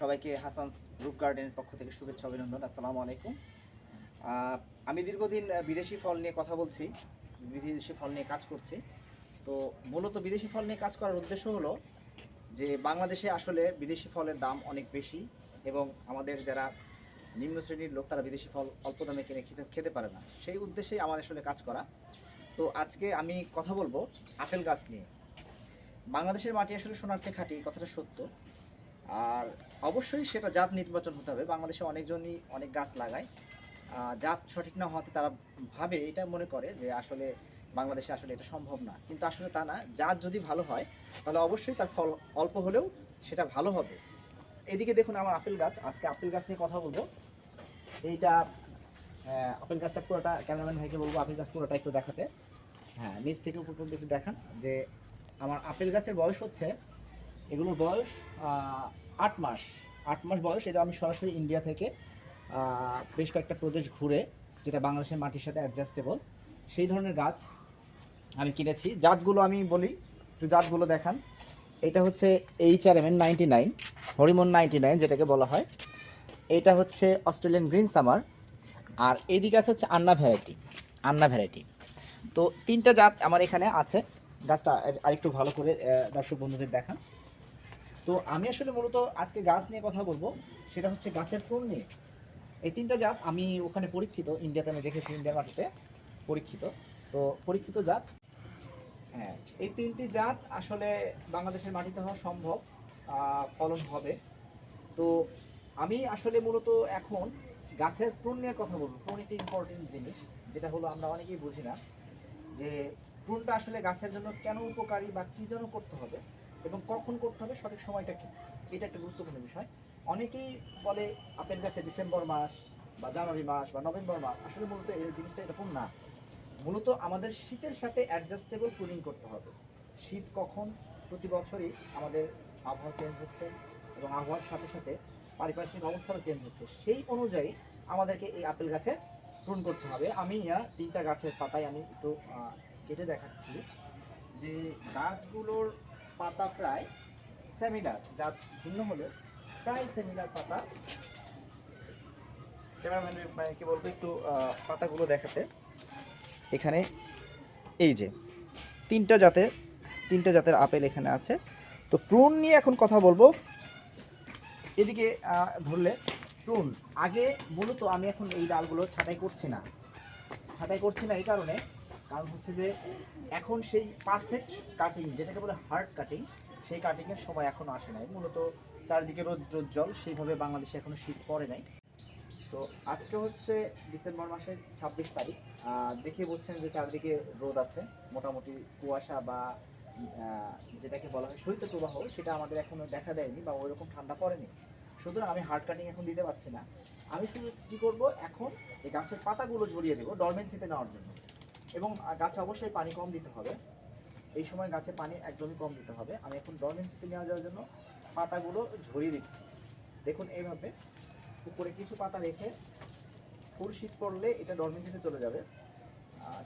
সবাইকে হাসান রুফ গার্ডেনের পক্ষ থেকে শুভেচ্ছা, অভিনন্দন, আসসালামু আলাইকুম। আমি দীর্ঘদিন বিদেশি ফল নিয়ে কথা বলছি, বিদেশি ফল নিয়ে কাজ করছি। তো মূলত বিদেশি ফল নিয়ে কাজ করার উদ্দেশ্য হলো যে বাংলাদেশে আসলে বিদেশি ফলের দাম অনেক বেশি এবং আমাদের যারা নিম্ন শ্রেণির লোক, তারা বিদেশি ফল অল্প দামে কিনে খেতে খেতে পারে না। সেই উদ্দেশ্যেই আমার আসলে কাজ করা। তো আজকে আমি কথা বলব আপেল গাছ নিয়ে। বাংলাদেশের মাটি আসলে সোনার চেয়ে খাঁটি কথাটা সত্য। আর অবশ্যই সেটা জাত নির্বাচন হতে হবে। বাংলাদেশে অনেকজনই অনেক গাছ লাগায়। জাত সঠিক না হওয়াতে তারা ভাবে, এটা মনে করে যে আসলে বাংলাদেশে আসলে এটা সম্ভব না। কিন্তু আসলে তা না। জাত যদি ভালো হয়, তাহলে অবশ্যই তার ফল অল্প হলেও সেটা ভালো হবে। এদিকে দেখুন আমার আপেল গাছ। আজকে আপেল গাছ নিয়ে কথা বলব। এইটা আপেল গাছটা পুরোটা ক্যামেরাম্যান ভাইকে বলব আপেল গাছ পুরোটা একটু দেখাতে। হ্যাঁ নিচ থেকে উপর পর্যন্ত একটু দেখান যে আমার আপেল গাছের বয়স হচ্ছে এগুলোর বয়স আট মাস। আট মাস বয়স, এটা আমি সরাসরি ইন্ডিয়া থেকে বেশ কয়েকটা প্রদেশ ঘুরে, যেটা বাংলাদেশের মাটির সাথে অ্যাডজাস্টেবল সেই ধরনের গাছ আমি কিনেছি। জাতগুলো আমি বলি, একটু জাতগুলো দেখান। এটা হচ্ছে H R M N ninety nine হরিমন ninety nine যেটাকে বলা হয়। এটা হচ্ছে অস্ট্রেলিয়ান গ্রিন সামার। আর এইদিকে আছে হচ্ছে আন্না ভ্যারাইটি আন্না ভ্যারাইটি। তো তিনটা জাত আমার এখানে আছে। গাছটা আর- আরেকটু ভালো করে দর্শক বন্ধুদের দেখান। তো আমি আসলে মূলত আজকে গাছ নিয়ে কথা বলব। সেটা হচ্ছে গাছের প্রুন নিয়ে। এই তিনটা জাত আমি ওখানে পরীক্ষিত, ইন্ডিয়াতে আমি দেখেছি, ইন্ডিয়ার মাটিতে পরীক্ষিত। তো পরীক্ষিত জাত হ্যাঁ এই তিনটি জাত আসলে বাংলাদেশের মাটিতে হওয়া সম্ভব ফলন হবে। তো আমি আসলে মূলত এখন গাছের প্রুন নিয়ে কথা বলব। প্রুন একটি ইম্পর্টেন্ট জিনিস, যেটা হলো আমরা অনেকেই বুঝি না, যে প্রুনটা আসলে গাছের জন্য কেন উপকারী বা কী জন্য করতে হবে। এবং কখন করতে হবে সঠিক সময়টা কি? এটা একটা গুরুত্বপূর্ণ বিষয়। অনেকেই বলে আপেল গাছে ডিসেম্বর মাস বা জানুয়ারি মাস বা নভেম্বর মাস, আসলে মূলত এই জিনিসটা এরকম না। মূলত আমাদের শীতের সাথে অ্যাডজাস্টেবল প্রুনিং করতে হবে। শীত কখন? প্রতি বছরই আমাদের আবহাওয়া চেঞ্জ হচ্ছে এবং আবহাওয়ার সাথে সাথে পারিপার্শ্বিক অবস্থাও চেঞ্জ হচ্ছে। সেই অনুযায়ী আমাদেরকে এই আপেল গাছে প্রুন করতে হবে। আমি তিনটা গাছের পাতায় আমি একটু কেটে দেখাচ্ছি যে গাছগুলোর পাতা প্রায় সেমিলার যা ভিন্ন হলে, প্রায় সেমিলার পাতা। ক্যামেরাম্যানকে বলব, একটু পাতাগুলো দেখাতে। এখানে এই যে, তিনটা জাতের তিনটা জাতের আপেল এখানে আছে। তো প্রুন নিয়ে এখন কথা বলব। এদিকে ধরলে প্রুন আগে মূলত আমি এখন এই ডালগুলো ছাঁটাই করছি না। ছাঁটাই করছি না এই কারণে কারণ হচ্ছে যে এখন সেই পারফেক্ট কাটিং যেটাকে বলে হার্ড কাটিং সেই কাটিংয়ের সময় এখনও আসে নাই। মূলত চারিদিকে রৌদ্রোজ্জ্বল, সেইভাবে বাংলাদেশে এখনও শীত পড়ে নাই। তো আজকে হচ্ছে ডিসেম্বর মাসের ছাব্বিশ তারিখ। দেখে বলছেন যে চারিদিকে রোদ আছে। মোটামুটি কুয়াশা বা যেটাকে বলা হয় শৈত্য প্রবাহ সেটা আমাদের এখনও দেখা দেয়নি বা ওইরকম ঠান্ডা পড়েনি। সুতরাং আমি হার্ড কাটিং এখন দিতে পারছি না। আমি শুধু কী করব, এখন এই গাছের পাতাগুলো ঝরিয়ে দেবো ডরমেন্সিতে নেওয়ার জন্য। এবং গাছে অবশ্যই পানি কম দিতে হবে। এই সময় গাছে পানি একদমই কম দিতে হবে। আমি এখন ডরমেন্সিতে নেওয়া যাওয়ার জন্য পাতাগুলো ঝরিয়ে দিচ্ছি। দেখুন এইভাবে উপরে কিছু পাতা রেখে ফুল শীত পড়লে এটা ডরমেন্সিতে চলে যাবে।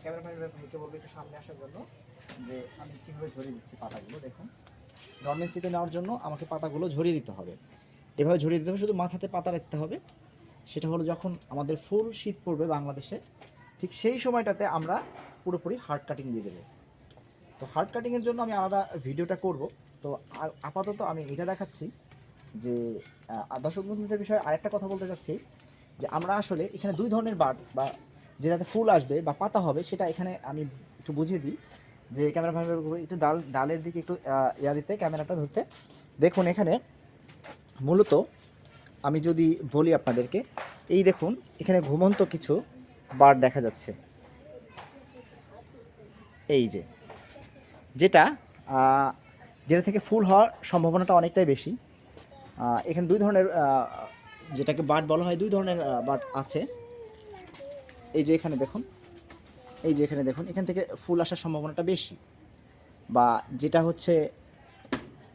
ক্যামেরাম্যান ভাইকে বলব একটু সামনে আসার জন্য যে আমি কীভাবে ঝরিয়ে দিচ্ছি পাতাগুলো, দেখুন। ডরমেন্সিতে নেওয়ার জন্য আমাকে পাতাগুলো ঝরিয়ে দিতে হবে। এভাবে ঝরিয়ে দিতে হবে, শুধু মাথাতে পাতা রাখতে হবে। সেটা হলো যখন আমাদের ফুল শীত পড়বে বাংলাদেশে ঠিক সেই সময়টাতে আমরা পুরোপুরি হার্ড কাটিং দিয়ে দেবো। তো হার্ড কাটিংয়ের জন্য আমি আলাদা ভিডিওটা করব। তো আপাতত আমি এটা দেখাচ্ছি যে দর্শক বন্ধুদের বিষয়ে আরেকটা কথা বলতে চাচ্ছি যে, আমরা আসলে এখানে দুই ধরনের বার্ড বা যেটাতে ফুল আসবে বা পাতা হবে সেটা এখানে আমি একটু বুঝিয়ে দিই যে ক্যামেরা ফ্যামেরা একটু ডাল, ডালের দিকে একটু ইয়া দিতে ক্যামেরাটা ধরতে। দেখুন এখানে মূলত আমি যদি বলি আপনাদেরকে, এই দেখুন এখানে ঘুমন্ত কিছু বার্ড দেখা যাচ্ছে। এই যে, যেটা যেটা থেকে ফুল হওয়ার সম্ভাবনাটা অনেকটাই বেশি। এখানে দুই ধরনের যেটাকে বার্ড বলা হয়, দুই ধরনের বার্ড আছে। এই যে এখানে দেখুন, এই যে এখানে দেখুন, এখান থেকে ফুল আসার সম্ভাবনাটা বেশি। বা যেটা হচ্ছে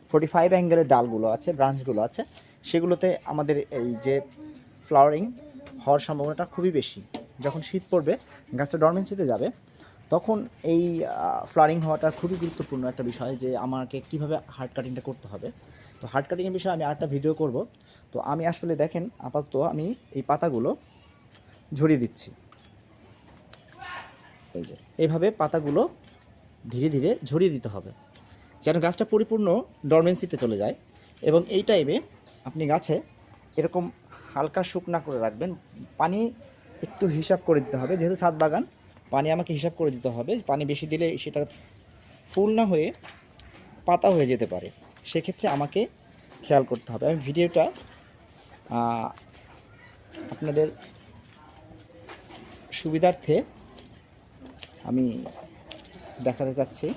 ফোর্টি ফাইভ অ্যাঙ্গেলের ডালগুলো আছে ব্রাঞ্চগুলো আছে, সেগুলোতে আমাদের এই যে ফ্লাওয়ারিং হওয়ার সম্ভাবনাটা খুবই বেশি। যখন শীত পড়বে, গাছটা ডরমেন্সিতে যাবে, তখন এই ফ্লারিং হওয়াটা খুবই গুরুত্বপূর্ণ একটা বিষয় যে আমাকে কীভাবে হার্ড কাটিংটা করতে হবে। তো হার্ড কাটিংয়ের বিষয়ে আমি আরেকটা ভিডিও করব। তো আমি আসলে দেখেন, আপাতত আমি এই পাতাগুলো ঝরিয়ে দিচ্ছি। এই যে এইভাবে পাতাগুলো ধীরে ধীরে ঝরিয়ে দিতে হবে, যেন গাছটা পরিপূর্ণ ডরমেন্সিতে চলে যায়। এবং এই টাইমে আপনি গাছে এরকম হালকা শুকনা করে রাখবেন, পানি একটু হিসাব করে দিতে হবে। যেহেতু ছাদ বাগান, পানি আমাকে হিসাব করে দিতে হবে। পানি বেশি দিলে সেটা ফুল না হয়ে পাতা হয়ে যেতে পারে। সেক্ষেত্রে আমাকে খেয়াল করতে হবে। আমি ভিডিওটা আপনাদের সুবিধার্থে আমি দেখাতে চাচ্ছি।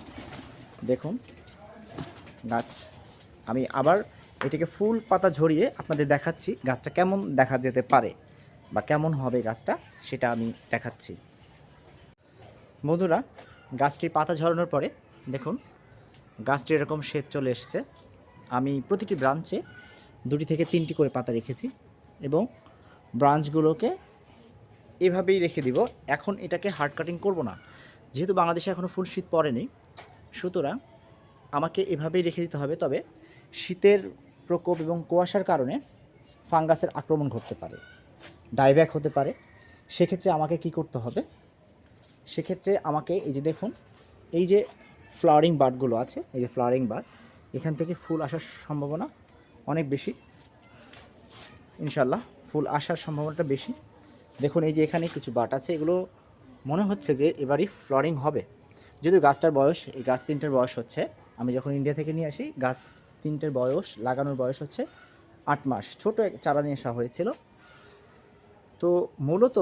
দেখুন, গাছ, আমি আবার এটিকে ফুল পাতা ঝরিয়ে আপনাদের দেখাচ্ছি গাছটা কেমন দেখা যেতে পারে। বা কেমন হবে গাছটা, সেটা আমি দেখাচ্ছি। বন্ধুরা, গাছটির পাতা ঝরানোর পরে দেখুন, গাছটি এরকম শেপ চলে এসেছে। আমি প্রতিটি ব্রাঞ্চে দুটি থেকে তিনটি করে পাতা রেখেছি এবং ব্রাঞ্চগুলোকে এভাবেই রেখে দিব। এখন এটাকে হার্ড কাটিং করব না। যেহেতু বাংলাদেশে এখনও ফুল শীত পড়েনি, সুতরাং আমাকে এভাবেই রেখে দিতে হবে। তবে শীতের প্রকোপ এবং কুয়াশার কারণে ফাঙ্গাসের আক্রমণ ঘটতে পারে। ডাইব্যাক হতে পারে। সেক্ষেত্রে আমাকে কি করতে হবে? সেক্ষেত্রে আমাকে এই যে দেখুন, এই যে ফ্লাওয়ারিং বার্ডগুলো আছে, এই যে ফ্লাওয়ারিং বার্ড এখান থেকে ফুল আসার সম্ভাবনা অনেক বেশি। ইনশাল্লাহ ফুল আসার সম্ভাবনাটা বেশি। দেখুন, এই যে এখানে কিছু বাট আছে, এগুলো মনে হচ্ছে যে এবারই ফ্লরিং হবে। যদিও গাছটার বয়স, এই গাছ তিনটের বয়স হচ্ছে। আমি যখন ইন্ডিয়া থেকে নিয়ে আসি, গাছ তিনটের বয়স, লাগানোর বয়স হচ্ছে আট মাস। ছোট চারা নিয়ে আসা হয়েছিল। তো মূলত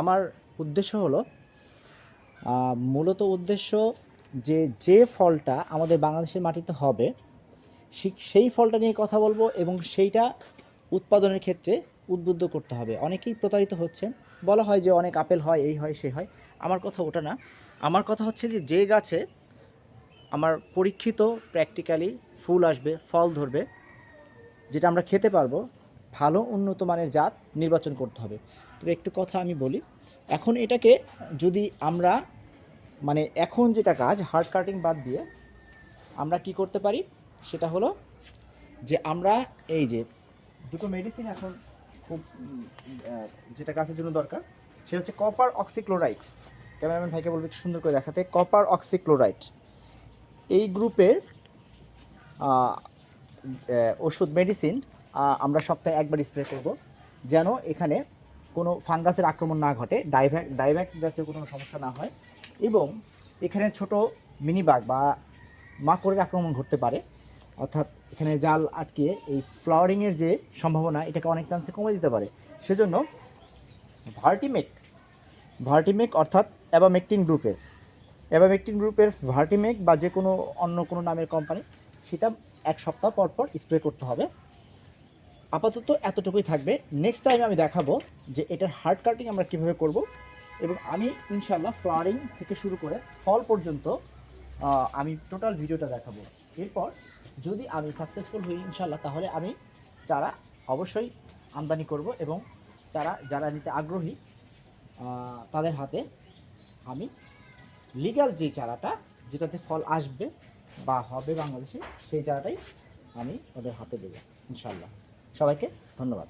আমার উদ্দেশ্য হলো মূলত উদ্দেশ্য যে যে ফলটা আমাদের বাংলাদেশের মাটিতে হবে সেই ফলটা নিয়ে কথা বলব এবং সেইটা উৎপাদনের ক্ষেত্রে উদ্বুদ্ধ করতে হবে। অনেকেই প্রতারিত হচ্ছেন, বলা হয় যে অনেক আপেল হয়, এই হয়, সে হয়। আমার কথা ওটা না। আমার কথা হচ্ছে যে যে গাছে আমার পরীক্ষিত প্র্যাকটিক্যালি ফুল আসবে, ফল ধরবে, যেটা আমরা খেতে পারব ভালো উন্নত মানের জাত নির্বাচন করতে হবে। তবে একটু কথা আমি বলি, এখন এটাকে যদি আমরা মানে এখন যেটা কাজ হার্ড কাটিং বাদ দিয়ে, আমরা কি করতে পারি? সেটা হলো যে আমরা এই যে দুটো মেডিসিন এখন খুব যেটা গাছের জন্য দরকার, সেটা হচ্ছে কপার অক্সিক্লোরাইড ক্যামেরাম্যান ভাইকে বলবে একটু সুন্দর করে দেখাতে কপার অক্সিক্লোরাইড এই গ্রুপের ওষুধ মেডিসিন আমরা সপ্তাহে একবার স্প্রে করব, যেন এখানে কোনো ফাঙ্গাসের আক্রমণ না ঘটে ডাইভ্যাক ডাইভ্যাক জাতীয় কোনো সমস্যা না হয়, এবং এখানে ছোট মিনিবাগ বা মাকড়ের আক্রমণ ঘটতে পারে, অর্থাৎ এখানে জাল আটকে এই ফ্লাওয়ারিংয়ের যে সম্ভাবনা, এটাকে অনেক চান্সে কমে দিতে পারে। সেজন্য ভার্টিমেক ভার্টিমেক অর্থাৎ অ্যাবামেকটিন গ্রুপের অ্যাবামেকটিন গ্রুপের ভার্টিমেক বা যে কোনো অন্য কোনো নামের কোম্পানি সেটা এক সপ্তাহ পর পর স্প্রে করতে হবে। আপাতত এতটুকুই থাকবে। নেক্সট টাইম আমি দেখাবো যে এটার হার্ড কাটিং আমরা কীভাবে করব এবং আমি ইনশাল্লাহ ফ্লাওয়ারিং থেকে শুরু করে ফল পর্যন্ত আমি টোটাল ভিডিওটা দেখাবো। এরপর যদি আমি সাকসেসফুল হই ইনশাল্লাহ তাহলে আমি চারা অবশ্যই আমদানি করব এবং চারা যারা নিতে আগ্রহী তাদের হাতে আমি লিগ্যাল যে চারাটা, যেটাতে ফল আসবে বা হবে বাংলাদেশে, সেই চারাটাই আমি ওদের হাতে দেবো ইনশাল্লাহ সবাইকে ধন্যবাদ।